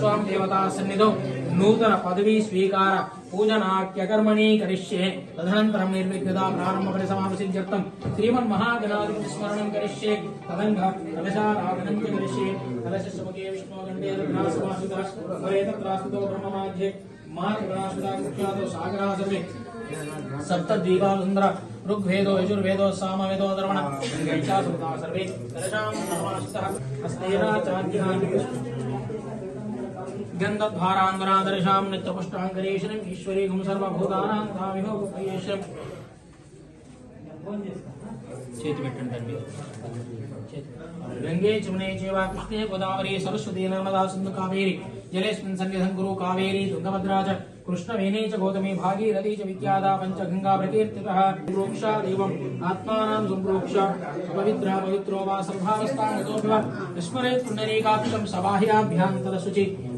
स्वाम देवता सन्निधौ। नूतन पदवी स्वीकार पूजनाख्यकर्मणि करिष्ये। तदनन्तरं निर्विघ्नता प्रारम्भ परिसमापसिद्ध्यर्थं श्रीमन्महागणाधिपति स्मरणं करिष्ये। तदङ्ग कलशाराधनं च करिष्ये कलशसमके विष्णोगण्डे रत्नासमासितः ब्रह्ममाध्ये सर्वे सप्तद्वीपावसुन्दर ऋग्वेदो, यजुर्वेदो, सामवेदो सर्वे गन्धद्वारान्ध्रादर्शां नित्यपुष्टाङ्गरेशनम् चमुने गोदावरी सरस्वती नर्मदा कावेरी गुरु कावेरी च कृष्णवेणे च गौतमी भागीरथी च विद्यादा पञ्चगङ्गा प्रकीर्तितः देवम्, आत्मानां पवित्रा पवित्रो वा सर्वावस्थागतोऽपि वा विस्मरेत्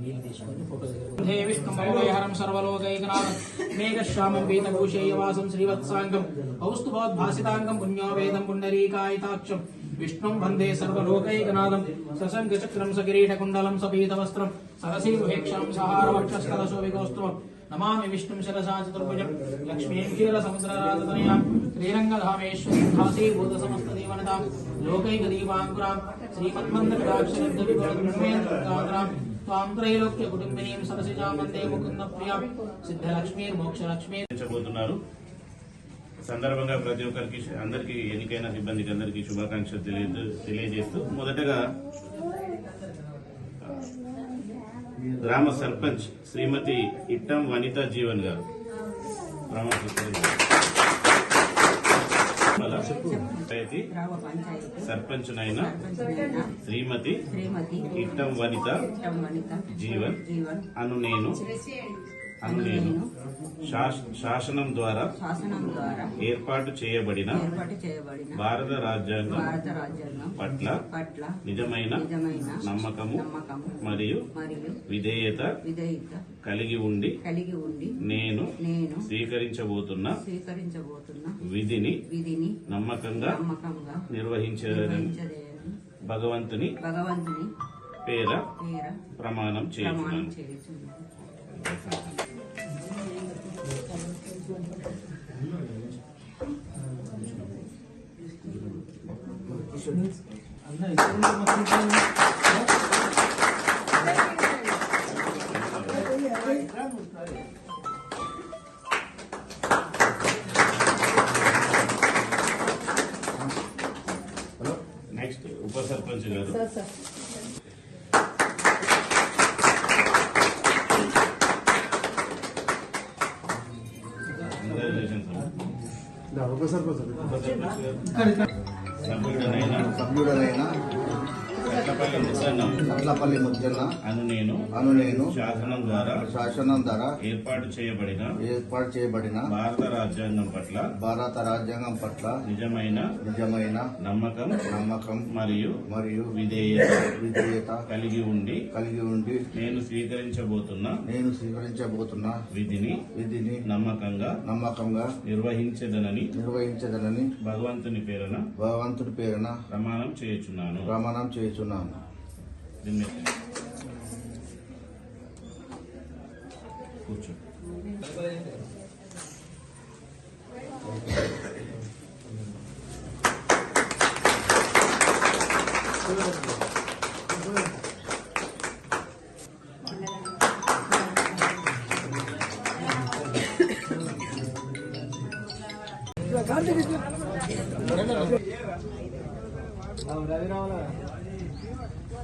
न्धे विष्णुमोदयहरं सर्वलोकैकनाथं मेघश्यामं पीतभूषेयवासं श्रीवत्साङ्गम् औस्तु भवद्भासिताङ्गं पुण्योवेदं पुण्डरीकायिताक्षं विष्णुं वंदे सर्वलोकैकनाथं। ससङ्गचक्रं सकिरीटकुण्डलं सपीतवस्त्रं। सहसीहेक्षं सहारवक्षस्तदशो विगोस्त्वम् नमामि త్వాం త్రైలోక్య కుటుంబినీం సరసిజాం వందే ముకుంద ప్రియాం సిద్ధలక్ష్మీర్ మోక్షలక్ష్మీర్ నిర్వహించబోతున్నారు సందర్భంగా ప్రతి ఒక్కరికి అందరికీ ఎన్నికైన సిబ్బందికి అందరికీ శుభాకాంక్షలు తెలియజే తెలియజేస్తూ మొదటగా గ్రామ సర్పంచ్ శ్రీమతి ఇట్టం వనిత జీవన్ గారు. ప్రమాణ పంచాయతీ. సర్పంచ్నైన శ్రీమతి. శ్రీమతి. ఇట్టం వనిత. ఇష్టం వనిత. జీవన్. జీవన్. అను నేను. అను నేను శాస- శాసనం ద్వారా శాసనం ద్వారా ఏర్పాటు చేయబడిన ఏర్పాటు చేయబడిన భారత రాజ్యాంగం భారత రాజ్యాంగం పట్ల పట్ల నిజమైన నిజమైన నమ్మకము నమ్మకము మరియు మరియు విధేయత విధేయత కలిగి ఉండి కలిగి ఉండి నేను నేను స్వీకరించబోతున్న స్వీకరించబోతున్న విధిని విధిని నమ్మకంగా నిర్వహించలేని భగవంతుని భగవంతుని పేర పేర ప్రమాణం చేయుచున్నాను. నెక్స్ట్ ఉప సర్పంచ్ గారు Congratulations, sir. ఉప కట్లపల్లి ముద్దన్న. అను నేను. అను నేను. శాసనం ద్వారా శాసనం ద్వారా ఏర్పాటు చేయబడిన ఏర్పాటు చేయబడిన భారత రాజ్యాంగం పట్ల భారత రాజ్యాంగం పట్ల నిజమైన నిజమైన నమ్మకం నమ్మకం మరియు మరియు విధేయత విధేయత కలిగి ఉండి కలిగి ఉండి నేను స్వీకరించబోతున్న నేను స్వీకరించబోతున్న విధిని విధిని నమ్మకంగా నమ్మకంగా నిర్వహించదనని నిర్వహించదనని భగవంతుని పేరున భగవంతుడి పేరున ప్రమాణం చేయుచున్నాను. ప్రమాణం लिए चुना जिनमें पूछो రావు